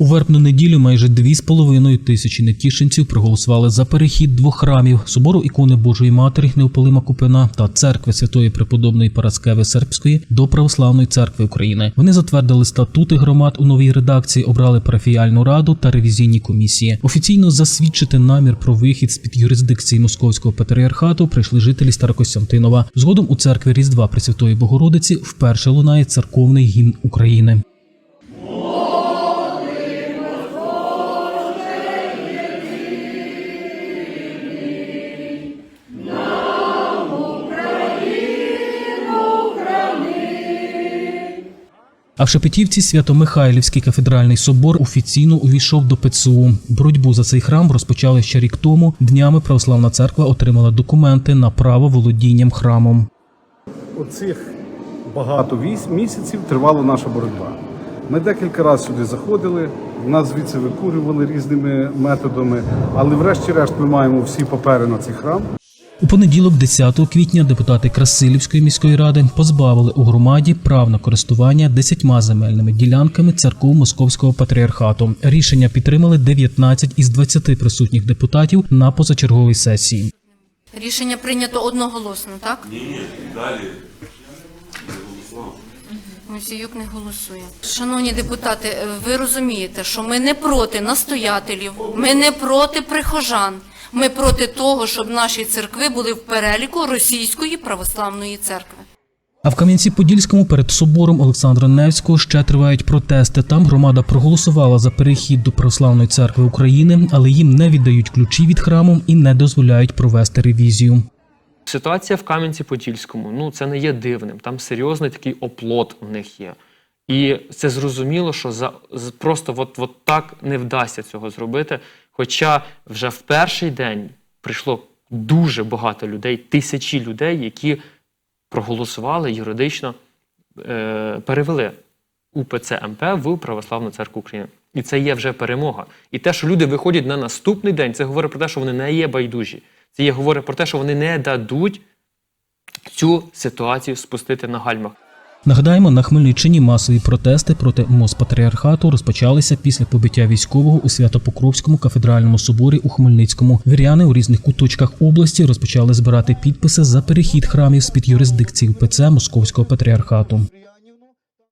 У вербну неділю майже 2,5 тисячі нетішинців проголосували за перехід двох храмів собору ікони Божої Матері Неопалима Купина та церкви Святої Преподобної Параскеви Сербської до Православної церкви України. Вони затвердили статути громад у новій редакції, обрали парафіяльну раду та ревізійні комісії. Офіційно засвідчити намір про вихід з під юрисдикції Московського патріархату прийшли жителі Старокостянтинова. Згодом у церкві Різдва Пресвятої Богородиці вперше лунає церковний гімн України. А в Шепетівці Свято-Михайлівський кафедральний собор офіційно увійшов до ПЦУ. Боротьбу за цей храм розпочали ще рік тому. Днями православна церква отримала документи на право володінням храмом. Оцих багато вісь- місяців тривала наша боротьба. Ми декілька разів сюди заходили, нас звідси викурювали різними методами, але врешті-решт ми маємо всі папери на цей храм. У понеділок, 10 квітня, депутати Красилівської міської ради позбавили у громаді прав на користування десятьма земельними ділянками церков Московського патріархату. Рішення підтримали 19 із 20 присутніх депутатів на позачерговій сесії. Рішення прийнято одноголосно, так? Ні, ні, далі. Мусіюк не голосує. Шановні депутати, ви розумієте, що ми не проти настоятелів, ми не проти прихожан. Ми проти того, щоб наші церкви були в переліку Російської православної церкви. А в Кам'янці-Подільському перед собором Олександра Невського ще тривають протести. Там громада проголосувала за перехід до Православної церкви України, але їм не віддають ключі від храму і не дозволяють провести ревізію. Ситуація в Кам'янці-Подільському, ну це не є дивним. Там серйозний такий оплот в них є. І це зрозуміло, що за просто от, от так не вдасться цього зробити. Хоча вже в перший день прийшло дуже багато людей, тисячі людей, які проголосували юридично, е, перевели УПЦ МП в Православну церкву України. І це є вже перемога. І те, що люди виходять на наступний день, це говорить про те, що вони не є байдужі. Це є говорить про те, що вони не дадуть цю ситуацію спустити на гальмах. Нагадаємо, на Хмельниччині масові протести проти Моспатріархату розпочалися після побиття військового у Свято-Покровському кафедральному соборі у Хмельницькому. Віряни у різних куточках області розпочали збирати підписи за перехід храмів з під юрисдикції УПЦ Московського патріархату.